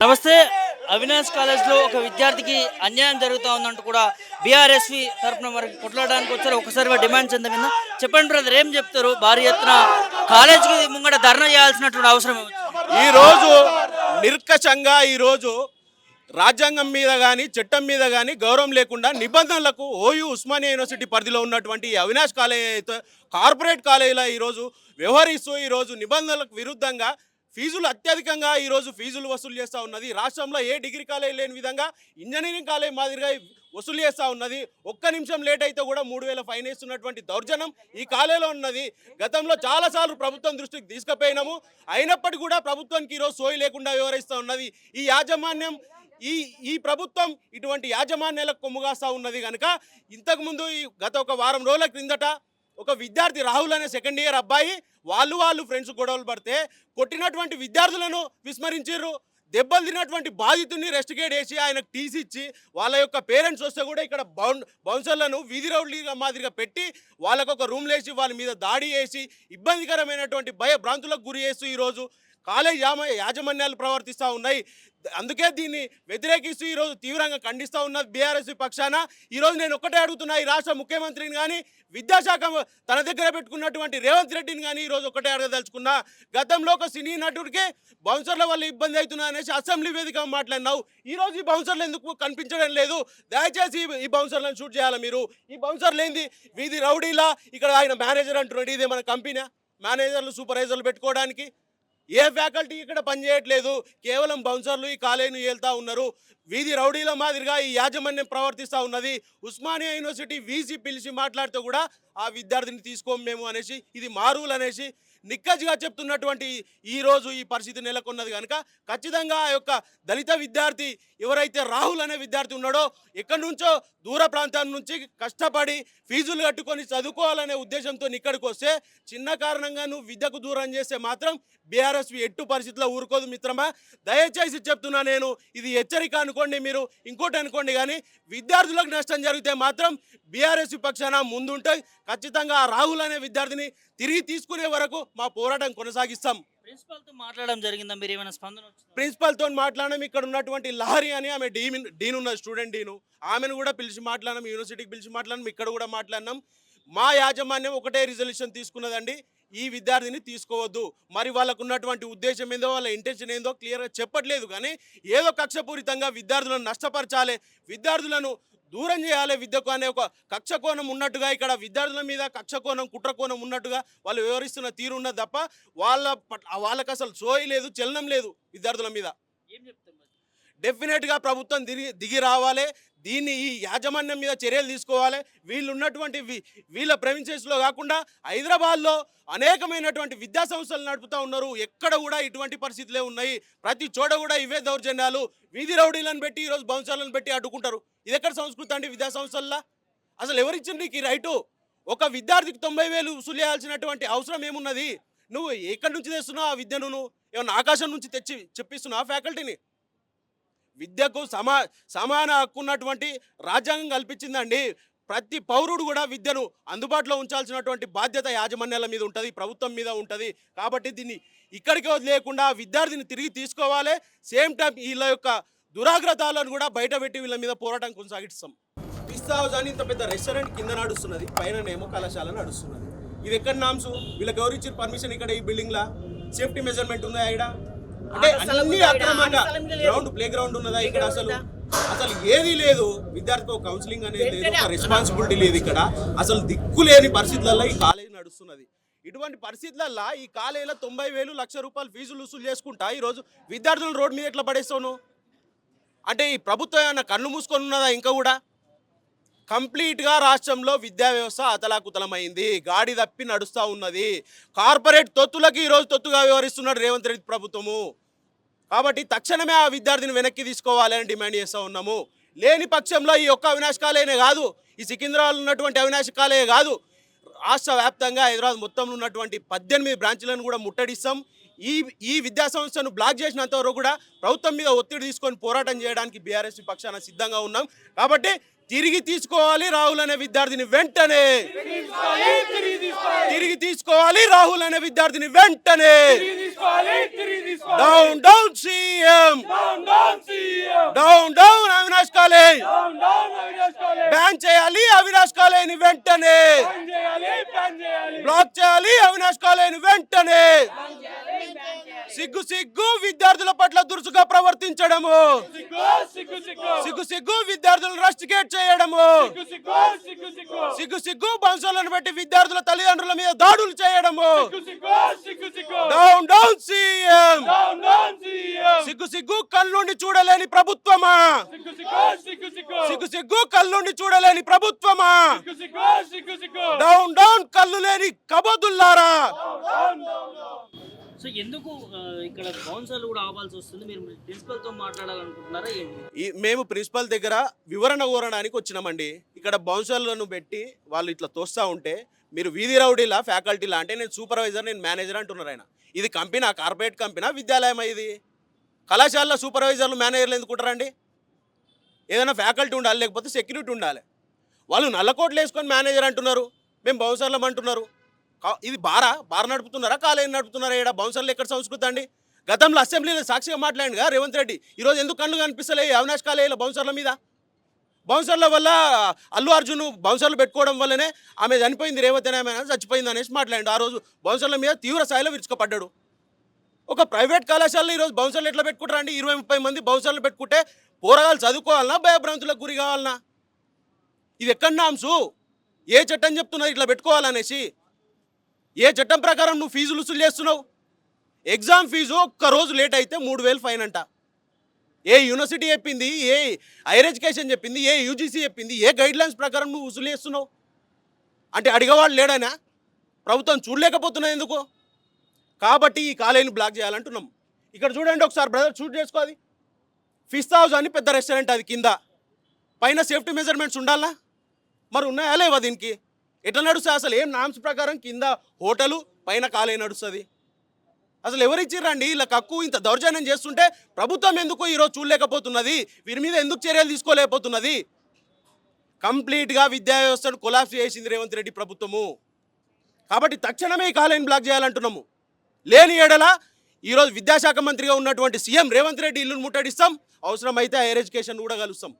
నమస్తే. అవినాష్ కాలేజ్లో ఒక విద్యార్థికి అన్యాయం జరుగుతూ ఉందంటూ కూడా బీఆర్ఎస్వి తరఫున మరి కొట్లాడడానికి వచ్చారు. ఒకసారి డిమాండ్ చెందమిందా చెప్పండి బ్రదర్ ఏం చెప్తారు? భారీ ఎత్తున కాలేజీకి ముంగట ధర్నా చేయాల్సినటువంటి అవసరం ఈరోజు నిర్కషంగా ఈరోజు రాజ్యాంగం మీద కానీ చట్టం మీద కానీ గౌరవం లేకుండా నిబంధనలకు ఓయూ ఉస్మానియా యూనివర్సిటీ పరిధిలో ఉన్నటువంటి అవినాష్ కాలేజ్ అయితే కార్పొరేట్ కాలేజీలో ఈరోజు వ్యవహరిస్తూ ఈరోజు నిబంధనలకు విరుద్ధంగా ఫీజులు అత్యధికంగా ఈరోజు ఫీజులు వసూలు చేస్తూ ఉన్నది. రాష్ట్రంలో ఏ డిగ్రీ కాలేజ్ లేని విధంగా ఇంజనీరింగ్ కాలేజ్ మాదిరిగా వసూలు చేస్తూ ఉన్నది. ఒక్క నిమిషం లేట్ అయితే కూడా మూడు వేల ఫైన్ వేస్తున్నటువంటి దౌర్జన్యం ఈ కాలేజీలో ఉన్నది. గతంలో చాలాసార్లు ప్రభుత్వం దృష్టికి తీసుకుపోయినాము. అయినప్పటికీ కూడా ప్రభుత్వానికి ఈరోజు సోయి లేకుండా వివరిస్తూ ఉన్నది. ఈ యాజమాన్యం ఈ ఈ ప్రభుత్వం ఇటువంటి యాజమాన్యాలకు కొమ్ముగాస్తూ ఉన్నది కనుక ఇంతకుముందు ఈ గత ఒక వారం రోజుల క్రిందట ఒక విద్యార్థి రాహుల్ అనే సెకండ్ ఇయర్ అబ్బాయి వాళ్ళు వాళ్ళు ఫ్రెండ్స్ గొడవలు పడితే కొట్టినటువంటి విద్యార్థులను విస్మరించారు దెబ్బలు తిన్నటువంటి బాధితుడిని రెస్టిగేట్ చేసి ఆయనకు టీసీ ఇచ్చి వాళ్ళ యొక్క పేరెంట్స్ వస్తే కూడా ఇక్కడ బౌన్ బౌన్సర్లను వీధి రౌడ్లీగా మాదిరిగా పెట్టి వాళ్ళకు ఒక రూమ్ వాళ్ళ మీద దాడి చేసి ఇబ్బందికరమైనటువంటి భయ భ్రాంతులకు గురి చేస్తూ ఈరోజు కాలేజ్ యామ యాజమాన్యాలు ప్రవర్తిస్తూ ఉన్నాయి. అందుకే దీన్ని వ్యతిరేకిస్తూ ఈరోజు తీవ్రంగా ఖండిస్తూ ఉన్నది బీఆర్ఎస్ పక్షాన. ఈరోజు నేను ఒక్కటే అడుగుతున్నా ఈ రాష్ట్ర ముఖ్యమంత్రిని కానీ విద్యాశాఖ తన దగ్గర పెట్టుకున్నటువంటి రేవంత్ రెడ్డిని కానీ ఈరోజు ఒకటే అడగదలుచుకున్నా. గతంలో ఒక సినీ నటుడికి బౌన్సర్ల వల్ల ఇబ్బంది అవుతున్నా అనేసి అసెంబ్లీ వేదిక మాట్లాడినావు. ఈరోజు ఈ బౌన్సర్లు ఎందుకు కనిపించడం లేదు? దయచేసి ఈ- ఈ బౌన్సర్లను షూట్ చేయాలి మీరు? ఈ బౌన్సర్లు ఏంది? వీధి రౌడీలా? ఇక్కడ ఆయన మేనేజర్ అంటున్నాడు ఇదే మన కంపెనీ మేనేజర్లు సూపర్వైజర్లు పెట్టుకోవడానికి? ఏ ఫ్యాకల్టీ ఇక్కడ పనిచేయట్లేదు కేవలం బౌన్సర్లు ఈ కాలేజీని వెళ్తా ఉన్నారు. వీధి రౌడీల మాదిరిగా ఈ యాజమాన్యం ప్రవర్తిస్తూ ఉన్నది. ఉస్మానియా యూనివర్సిటీ వీసీ పిలిచి మాట్లాడితే కూడా ఆ విద్యార్థిని తీసుకోము మేము అనేసి ఇది మారువులు అనేసి నిక్కజ్గా చెప్తున్నటువంటి ఈ రోజు ఈ పరిస్థితి నెలకొన్నది కనుక ఖచ్చితంగా ఆ యొక్క దళిత విద్యార్థి ఎవరైతే రాహుల్ అనే విద్యార్థి ఉన్నాడో ఎక్కడి నుంచో దూర ప్రాంతాల నుంచి కష్టపడి ఫీజులు కట్టుకొని చదువుకోవాలనే ఉద్దేశంతో ఇక్కడికి వస్తే చిన్న కారణంగా నువ్వు విద్యకు దూరం చేస్తే మాత్రం బీఆర్ఎస్ ఎట్టు పరిస్థితిలో ఊరుకోదు మిత్రమా? దయచేసి చెప్తున్నా నేను ఇది హెచ్చరిక అనుకోండి మీరు ఇంకోటి అనుకోండి కానీ విద్యార్థులకు నష్టం జరిగితే మాత్రం బీఆర్ఎస్ పక్షాన ముందుంటే ఖచ్చితంగా రాహుల్ అనే విద్యార్థిని తిరిగి తీసుకునే వరకు మా పోరాటం కొనసాగిస్తాం. ప్రిన్సిపాల్తో మాట్లాడడం జరిగిందా? మీరు ఏమైనా స్పందన? ప్రిన్సిపల్తో మాట్లాడడం ఇక్కడ ఉన్నటువంటి లహరి అని ఆమె డీన్ డీన్ ఉన్నది స్టూడెంట్ డీను. ఆమెను కూడా పిలిచి మాట్లాడినాం యూనివర్సిటీకి పిలిచి మాట్లాడినాం ఇక్కడ కూడా మాట్లాడినాం మా యాజమాన్యం ఒకటే రిజల్యూషన్ తీసుకున్నదండి. ఈ విద్యార్థిని తీసుకోవద్దు. మరి వాళ్ళకు ఉన్నటువంటి ఉద్దేశం ఏందో వాళ్ళ ఇంటెన్షన్ ఏందో క్లియర్గా చెప్పట్లేదు కానీ ఏదో కక్షపూరితంగా విద్యార్థులను నష్టపరచాలి. విద్యార్థులను దూరం చేయాలి విద్యకు అనే ఒక కక్ష కోణం ఉన్నట్టుగా ఇక్కడ విద్యార్థుల మీద కక్ష కోణం కుట్ర కోణం ఉన్నట్టుగా వాళ్ళు వివరిస్తున్న తీరు ఉన్నది తప్ప వాళ్ళ వాళ్ళకి అసలు సోయి లేదు చలనం లేదు విద్యార్థుల మీద? డెఫినెట్గా ప్రభుత్వం దిగి దిగి రావాలి దీన్ని ఈ యాజమాన్యం మీద చర్యలు తీసుకోవాలి. వీళ్ళు ఉన్నటువంటి వీ- వీళ్ళ ప్రెమిసెస్లో కాకుండా హైదరాబాద్లో అనేకమైనటువంటి విద్యా సంస్థలు నడుపుతూ ఉన్నారు. ఎక్కడ కూడా ఇటువంటి పరిస్థితులే ఉన్నాయి. ప్రతి చోట కూడా ఇవే దౌర్జన్యాలు. వీధి రౌడీలను పెట్టి ఈరోజు భవంశాలను పెట్టి అడ్డుకుంటారు. ఇది ఎక్కడ సంస్కృతి అండి విద్యా సంస్థల్లో? అసలు ఎవరిచ్చింది నీకు ఈ రైటు? ఒక విద్యార్థికి తొంభై వేలు వసూలు చేయాల్సినటువంటి అవసరం ఏమున్నది? నువ్వు ఎక్కడి నుంచి తెస్తున్నావు ఆ విద్యను నువ్వు? ఏమన్నా ఆకాశం నుంచి తెచ్చి చెప్పిస్తున్నావు ఫ్యాకల్టీని? విద్యకు సమా సమాన హక్కు ఉన్నటువంటి రాజ్యాంగం కల్పించిందండి. ప్రతి పౌరుడు కూడా విద్యను అందుబాటులో ఉంచాల్సినటువంటి బాధ్యత యాజమాన్యాల మీద ఉంటుంది ప్రభుత్వం మీద ఉంటుంది. కాబట్టి దీన్ని ఇక్కడికి వదిలేయకుండా విద్యార్థిని తిరిగి తీసుకోవాలి. సేమ్ టైం వీళ్ళ యొక్క దురాగ్రతాలను కూడా బయట పెట్టి వీళ్ళ మీద పోరాటం కొనసాగిస్తాం. పిస్తా హౌస్ అని ఇంత పెద్ద రెస్టారెంట్ కింద నడుస్తున్నది. పైన నేమో కళాశాల నడుస్తున్నది. ఇది ఎక్కడ నామ్స్? వీళ్ళకి ఎవరు ఇచ్చిన పర్మిషన్ ఇక్కడ ఈ బిల్డింగ్లా? సేఫ్టీ మెజర్మెంట్ ఉందా ఇక్కడ? అంటే అన్ని అక్రమంగా. గ్రౌండ్ ప్లే గ్రౌండ్ ఉన్నదా ఇక్కడ అసలు? అసలు ఏది లేదు. విద్యార్థికి ఒక కౌన్సిలింగ్ అనేది లేదు. రెస్పాన్సిబిలిటీ లేదు ఇక్కడ. అసలు దిక్కు లేని పరిస్థితులలో ఈ కాలేజ్ నడుస్తున్నది. ఇటువంటి పరిస్థితులలో ఈ కాలేజీలో తొంభై వేలు లక్ష రూపాయలు ఫీజులు వసూలు చేసుకుంటా ఈరోజు విద్యార్థులను రోడ్డు మీద ఎట్లా పడేస్తావు నువ్వు? అంటే ఈ ప్రభుత్వం ఏమైనా కన్ను మూసుకొని ఉన్నదా ఇంకా కూడా? కంప్లీట్గా రాష్ట్రంలో విద్యా వ్యవస్థ అతలాకుతలమైంది గాడి తప్పి నడుస్తూ ఉన్నది. కార్పొరేట్ తొత్తులకి ఈరోజు తొత్తుగా వ్యవహరిస్తున్నాడు రేవంత్ రెడ్డి ప్రభుత్వము. కాబట్టి తక్షణమే ఆ విద్యార్థిని వెనక్కి తీసుకోవాలని డిమాండ్ చేస్తూ ఉన్నాము. లేని పక్షంలో ఈ ఒక్క అవినాష్ కాదు ఈ సికింద్రాబాద్ ఉన్నటువంటి అవినాష్ కాదు రాష్ట్ర వ్యాప్తంగా హైదరాబాద్ మొత్తంలో ఉన్నటువంటి పద్దెనిమిది బ్రాంచ్లను కూడా ముట్టడిస్తాం. ఈ ఈ విద్యా సంస్థను బ్లాక్ చేసినంత వరకు కూడా ప్రభుత్వం మీద ఒత్తిడి తీసుకొని పోరాటం చేయడానికి బీఆర్ఎస్ పక్షాన సిద్ధంగా ఉన్నాం. కాబట్టి తిరిగి తీసుకోవాలి రాహుల్ అనే విద్యార్థిని వెంటనే. తిరిగి తీసుకోవాలి రాహుల్ అనే విద్యార్థిని వెంటనే. Down down CM down down Avinash college ban చేయాలి అవినాష్ కాలేజ్ వెంటనే. బ్లాక్ చేయాలి అవినాష్ కాలేజ్ వెంటనే. సిగ్గు సిగ్గు విద్యార్థుల పట్ల దురుసుగా ప్రవర్తించడము సిగ్గు సిగ్గు విద్యార్థులను రస్టికేట్ చేయడము సిగ్గు సిగ్గు బంశాలను బట్టి విద్యార్థుల తల్లిదండ్రుల మీద దాడులు చేయడము డౌన్ డౌన్ సీఎం సిగ్గు సిగ్గు కళ్ళుండి చూడలేని ప్రభుత్వమా సిగ్గు సిగ్గు కళ్ళుండి చూడలేని ప్రభుత్వమా డౌన్ డౌన్ కళ్ళు లేని కబోదుల్లారా సో ఎందుకు ఇక్కడ కౌన్సిల్ కూడా అవ్వాల్సి వస్తుంది? మీరు ప్రిన్సిపల్తో మాట్లాడాలనుకుంటున్నారా ఏంటి? ఈ మేము ప్రిన్సిపల్ దగ్గర వివరణ కోరడానికి వచ్చినామండి. ఇక్కడ బౌన్సర్లను పెట్టి వాళ్ళు ఇట్లా తోస్తూ ఉంటే మీరు వీధి రౌడీలా ఫ్యాకల్టీలా అంటే నేను సూపర్వైజర్ నేను మేనేజర్ అంటున్నారు ఆయన. ఇది కంపెనీ కార్పొరేట్ కంపెనీ విద్యాలయం ఇది? కళాశాలలో సూపర్వైజర్లు మేనేజర్లు ఎందుకుంటారండి ఏదైనా ఫ్యాకల్టీ ఉండాలి లేకపోతే సెక్యూరిటీ ఉండాలి. వాళ్ళు నల్లకోట్లు వేసుకొని మేనేజర్ అంటున్నారు. మేము బౌన్సర్లం అంటున్నారు. ఇది బారా? బార్ నడుపుతున్నారా? కాలేజీ నడుపుతున్నారా ఇక్కడ బౌన్సర్లు ఎక్కడ సంస్కృతి అండి? గతంలో అసెంబ్లీలో సాక్షిగా మాట్లాడిందిగా రేవంత్ రెడ్డి. ఈరోజు ఎందుకు కళ్ళు కనిపిస్తలే అవినాష్ కాలేజీలో బౌన్సర్ల మీద? బౌన్సర్ల వల్ల అల్లు అర్జున్ బౌన్సర్లు పెట్టుకోవడం వల్లనే ఆమె చనిపోయింది రేవంత్ ఆమె చచ్చిపోయింది అనేసి మాట్లాడిండు. ఆ రోజు బౌన్సర్ల మీద తీవ్ర స్థాయిలో విరుచుకుపడ్డాడు. ఒక ప్రైవేట్ కళాశాలలో ఈరోజు బౌన్సర్లు ఎట్లా పెట్టుకుంటారండి ఇరవై ముప్పై మంది బౌన్సర్లు పెట్టుకుంటే పోరగాలు చదువుకోవాలన్నా భయభ్రాంతులకు గురి కావాలన్నా ఇది ఎక్కడ నాంసు ఏ చట్టం చెప్తున్నారు ఇట్లా పెట్టుకోవాలనేసి? ఏ చట్టం ప్రకారం నువ్వు ఫీజులు వసూలు చేస్తున్నావు? ఎగ్జామ్ ఫీజు ఒక్క రోజు లేట్ అయితే మూడు వేలు ఫైన్ అంట. ఏ యూనివర్సిటీ చెప్పింది ఏ హైయర్ ఎడ్యుకేషన్ చెప్పింది ఏ యూజీసీ చెప్పింది ఏ గైడ్ లైన్స్ ప్రకారం నువ్వు వసూలు చేస్తున్నావు? అంటే అడిగేవాళ్ళు లేడనా? ప్రభుత్వం చూడలేకపోతున్నా ఎందుకు? కాబట్టి ఈ కాలేజీని బ్లాక్ చేయాలంటున్నాం. ఇక్కడ చూడండి ఒకసారి బ్రదర్ షూట్ చేసుకో అది. ఫిస్ట్ హౌస్ అని పెద్ద రెస్టారెంట్ అది కింద. పైన సేఫ్టీ మెజర్మెంట్స్ ఉండాలా? మరి ఉన్నాయా లేవా దీనికి? ఎట్లా నడుస్తుంది అసలు ఏం నామ్స్ ప్రకారం కింద హోటలు పైన కాలే నడుస్తుంది? అసలు ఎవరిచ్చిర్రండి? ఇలా కక్కు ఇంత దౌర్జన్యం చేస్తుంటే ప్రభుత్వం ఎందుకు ఈరోజు చూడలేకపోతున్నది? వీరి మీద ఎందుకు చర్యలు తీసుకోలేకపోతున్నది? కంప్లీట్గా విద్యా వ్యవస్థను కొలాప్స్ చేసింది రేవంత్ రెడ్డి ప్రభుత్వము. కాబట్టి తక్షణమే ఈ కాలేజీని బ్లాక్ చేయాలంటున్నాము. లేని ఏడల ఈరోజు విద్యాశాఖ మంత్రిగా ఉన్నటువంటి సీఎం రేవంత్ రెడ్డి ఇల్లును ముట్టడిస్తాం. అవసరమైతే హైయర్ ఎడ్యుకేషన్ కూడా కలుస్తాం.